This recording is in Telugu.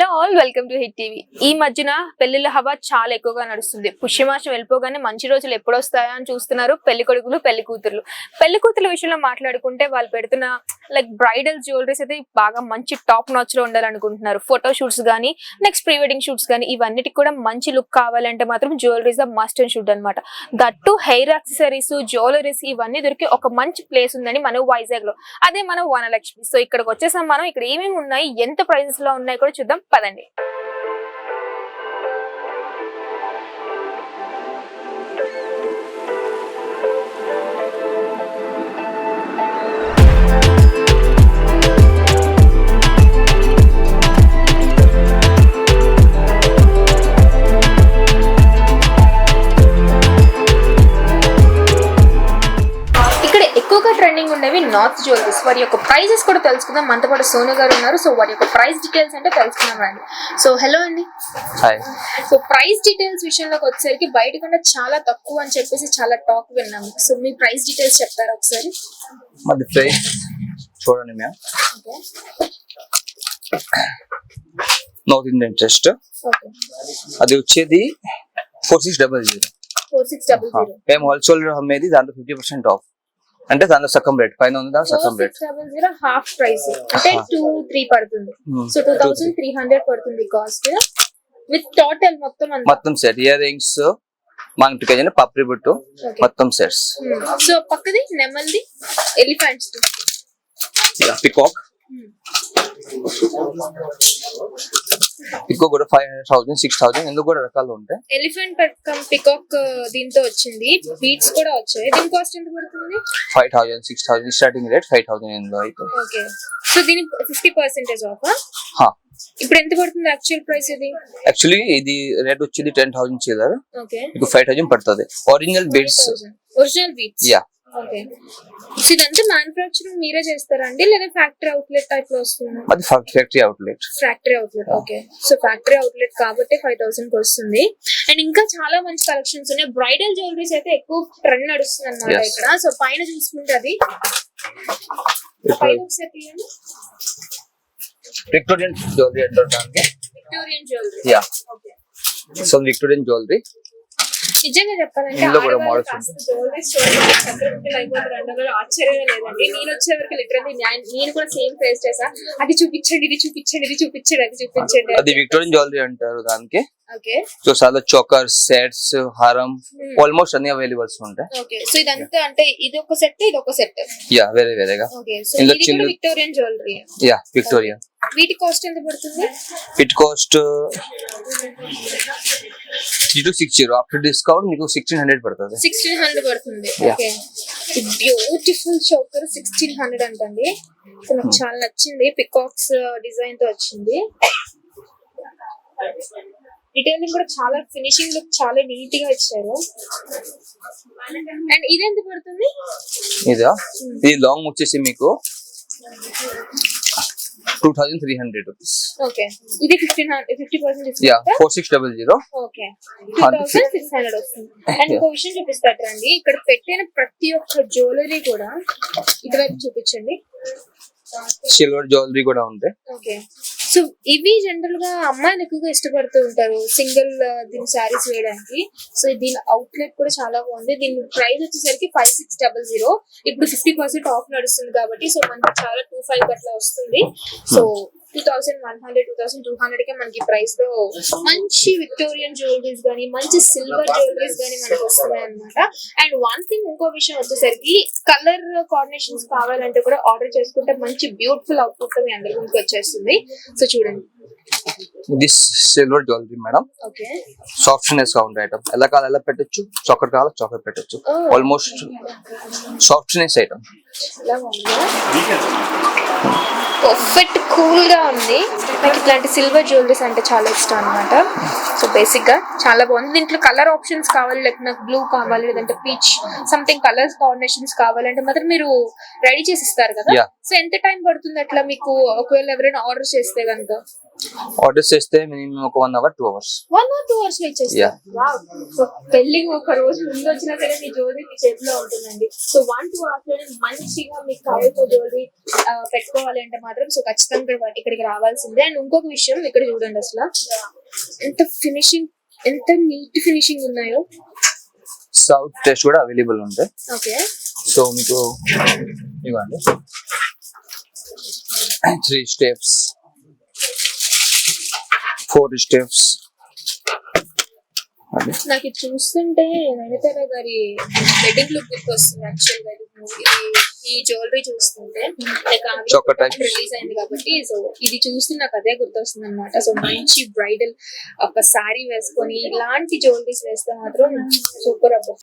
Hello all welcome to Hit TV. ఈ మధ్యన పెళ్ళిళ్ళ హవా చాలా ఎక్కువగా నడుస్తుంది. పుష్యమాసం వెళ్ళిపోగానే మంచి రోజులు ఎప్పుడు వస్తాయా అని చూస్తున్నారు పెళ్ళి కొడుకులు పెళ్ళి కూతుర్లు. పెళ్ళి కూతుర్ల విషయంలో మాట్లాడుకుంటే వాళ్ళు పెడుతున్న లైక్ బ్రైడల్ జ్యువెలరీస్ అయితే బాగా మంచి టాప్ నాచ్లో ఉండాలనుకుంటున్నారు. ఫోటో షూట్స్ కానీ నెక్స్ట్ ప్రీ వెడ్డింగ్ షూట్స్ కానీ ఇవన్నిటికి కూడా మంచి లుక్ కావాలంటే మాత్రం jewelleries the must and shoot అనమాట దట్టు హెయిర్ యాక్సెసరీస్ జ్యువెలరీస్ ఇవన్నీ దొరికి ఒక మంచి ప్లేస్ ఉందని మనం వైజాగ్లో. అదే మన వనలక్ష్మి సో ఇక్కడికి వచ్చేసాం మనం. ఇక్కడ ఏమేమి ఉన్నాయి? ఎంత ప్రైజెస్లో ఉన్నాయి కూడా చూద్దాం. పదండి. నార్త్ జ్యువెలరీస్ వారి యొక్క ప్రైజెస్ కూడా తెలుసుకుందాం. మనతో పాటు సోను గారు ఉన్నారు. సో వారి యొక్క ప్రైస్ డీటెయిల్స్ అంటే తెలుసుకుందాం అండి సో హలో అండి. హాయ్ సో ప్రైస్ డీటెయిల్స్ విషయంలోకి వచ్చేసరికి బయట కన్నా చాలా తక్కువ అని చెప్పేసి చాలా టాక్ విన్నాము. సో మీ ప్రైస్ డీటెయిల్స్ చెప్తారా ఒకసారి? మాది ప్రైస్ చూడండి మ్యామ్ నార్త్ ఇండియన్ ఓకే అది వచ్చేది four six double zero four six double zero మేము హోల్సేల్ అమ్మేది దాంట్లో ఫిఫ్టీ పర్సెంట్ ఆఫ్ అంటే దాంట్లో సగం రేట్ పైన ఉంది? దాంట్లో ఫోర్ సగం రేట్ హాఫ్ ప్రైస్ అంటే. టూ త్రీ పడుతుంది. Hmm. So two thousand three hundred పడుతుంది కాస్ట్ విత్ టోటల్ మొత్తం మొత్తం సెట్ ఇయర్ రింగ్స్ మాంటికైనా పప్రి బుట్టు. మొత్తం సెట్స్ సో పక్కది నెమల్ది ఎలిఫెంట్స్ పికాక్ పికాక్ కూడా five hundred thousand six thousand ఎందుకు కూడా రకాలు ఉంటాయి. ఎలిఫెంట్ పికాక్ దీంతో వచ్చింది. బీట్స్ కూడా వచ్చాయి. దీని కాస్ట్ ఎంత పడుతుంది? Five thousand six thousand starting rate five thousand ఇందులో అయితే. ఓకే సో దీని ఫిఫ్టీ పర్సెంటేజ్ ఆఫ్. ఇప్పుడు ఎంత పడుతుంది యాక్చువల్ ప్రైస్ ఇది? యాక్చువల్లీ ఇది రేట్ వచ్చేది టెన్ థౌసండ్ చిల్లర. ఓకే మీకు ఫైవ్ థౌసండ్ పడుతుంది. Original beads original beats yeah ఇదంతా మ్యానుఫ్యాక్చరింగ్ మీరే చేస్తారండి లేదా ఫ్యాక్టరీ అవుట్లెట్ టైప్లో వస్తుందా? అది factory outlet factory outlet okay. So factory outlet కాబట్టి ఫైవ్ థౌసండ్కి వస్తుంది అండ్ ఇంకా చాలా మంచి కలెక్షన్స్ ఉన్నాయి. బ్రైడల్ జ్యువెలరీస్ అయితే ఎక్కువ ట్రెండ్ నడుస్తుంది Yes. ఇక్కడ. సో పైన చూసుకుంటే అది. విక్టోరియన్ జ్యువెలరీ దానికి Victorian jewellery yeah so Victorian jewellery నిజంగా చెప్పాలంటే ఆశ్చర్యమే లేదండి. నేను వచ్చే వరకు లిటరల్లీ నేను కూడా సేమ్ ఫేస్ చేసా. అది చూపించండి ఇది చూపించండి ఇది చూపించండి అది చూపించండి అది విక్టోరియన్ జ్యువెలరీ అంటారు దానికి. సో చాలా చోకర్ సెట్స్ హారం Hmm. ఆల్మోస్ట్ అన్ని అవైలబుల్స్ ఉంటాయి. ఓకే. సో ఇదంతా అంటే ఇది ఒక సెట్ ఇది ఒక సెట్ యా వేరే వేరేగా. ఇందులో విక్టోరియన్ జ్యువెలరీ యా విక్టోరియా వీటి కాస్ట్ ఎంత పడుతుంది? It cost three to six zero after discount మీకు సిక్స్టీన్ హండ్రెడ్ పడుతుంది. సిక్స్టీన్ హండ్రెడ్ పడుతుంది. బ్యూటిఫుల్ చోకర్ సిక్స్టీన్ హండ్రెడ్ అంటండి. నాకు చాలా నచ్చింది. పికాక్స్ డిజైన్తో వచ్చింది. డీటెయిలింగ్ కూడా చాలా ఫినిషింగ్ లుక్ చాలా నీట్గా ఇచ్చారు. అండ్ ఇది ఎంత పడుతుంది? ఇదా? ఇది లాంగ్ వచ్చేసి మీకు two thousand three hundred rupees okay ఇది fifteen fifty percent yeah four six double zero okay two thousand six hundred వస్తుంది. అండ్ ఇంకో విషయం చూపిస్తాడు రండి. ఇక్కడ పెట్టిన ప్రతి ఒక్క జ్యువెలరీ కూడా ఇటువైపు చూపించండి. సిల్వర్ జ్యువెలరీ కూడా ఉంటాయి ఓకే సో ఇవి జనరల్గా అమ్మాయిలు ఎక్కువగా ఇష్టపడుతూ ఉంటారు. సింగిల్ uh, దీని శారీస్ వేయడానికి. సో దీని అవుట్లెట్ కూడా చాలా బాగుంది. దీని ప్రైస్ వచ్చేసరికి ఫైవ్ సిక్స్ డబల్ జీరో ఇప్పుడు ఫిఫ్టీ పర్సెంట్ ఆఫ్ నడుస్తుంది కాబట్టి సో మనకి చాలా టూ ఫైవ్ అట్లా వస్తుంది. So two thousand one hundred two thousand two hundred కే మనకి ప్రైస్లో మంచి విక్టోరియన్ జ్యువెలరీస్ గానీ మంచి సిల్వర్ జ్యువెలరీస్ గానీ మనకి వస్తున్నాయి అనమాట అండ్ వన్ థింగ్ ఇంకో విషయం వచ్చేసరికి కలర్ కాంబినేషన్స్ కావాలంటే కూడా ఆర్డర్ చేసుకుంటే మంచి బ్యూటిఫుల్ అవుట్పుట్ మీ అందరి ముందుకు వచ్చేస్తుంది. సో చూడండి. ఇది సిల్వర్ జ్యువెలరీ మేడం సాఫ్ట్నెస్గా ఉండే ఐటమ్ ఎలా కావాలి ఎలా పెట్టొచ్చు. చాక్లెట్ కావాలి చాక్లెట్ పెట్టొచ్చు. ఆల్మోస్ట్ సాఫ్ట్నెస్ ఐటమ్ పర్ఫెక్ట్ కూల్గా ఉంది. నాకు ఇట్లాంటి సిల్వర్ జ్యువెలరీస్ అంటే చాలా ఇష్టం అనమాట సో బేసిక్గా చాలా బాగుంది. దీంట్లో కలర్ ఆప్షన్స్ కావాలి లేకపోతే నాకు బ్లూ కావాలి లేదంటే పీచ్ సంథింగ్ కలర్స్ కాంబినేషన్స్ కావాలంటే మాత్రం మీరు రెడీ చేసి ఇస్తారు కదా. సో ఎంత టైం పడుతుంది అట్లా మీకు? ఒకవేళ ఎవరైనా ఆర్డర్ చేస్తే కనుక ఆర్డర్ చేస్తే మినిమం ఒక one hour two hours. One or two అవర్స్లో. ఇచ్చేస్తారు సో పెళ్ళికి ఒక రోజు ముందు వచ్చినా సరే మీ జ్యువెలరీ మీ చేతిలో ఉంటుందండి. సో వన్ టూ అవర్స్లోనే మంచిగా మీకు కావాల్సిన జ్యువెలరీ పెట్టుకోవాలి అంటే మాత్రం సో ఖచ్చితంగా ఇక్కడ- ఇక్కడికి రావాల్సిందే. అండ్ ఇంకొక విషయం ఇక్కడ చూడండి అసలు. ఎంత ఫినిషింగ్ ఎంత నీట్ ఫినిషింగ్ ఉన్నాయో. సౌత్ టెస్ట్ కూడా అవైలబుల్ ఉంటాయి ఓకే సో మీకు ఇవ్వండి. Three steps four steps. నాకు ఇది చూస్తుంటే నయనతార గారి వెడ్డింగ్ లుక్ గుర్తొస్తుంది యాక్చువల్గా. ఈ జ్యువెలరీ చూస్తుంటే. రిలీజ్ అయింది కాబట్టి సో ఇది చూస్తే నాకు అదే గుర్తొస్తుంది అనమాట సో మంచి బ్రైడల్ ఒక సారీ వేసుకొని ఇలాంటి జ్యువెలరీస్ వేస్తే మాత్రం సూపర్ అబ్బా.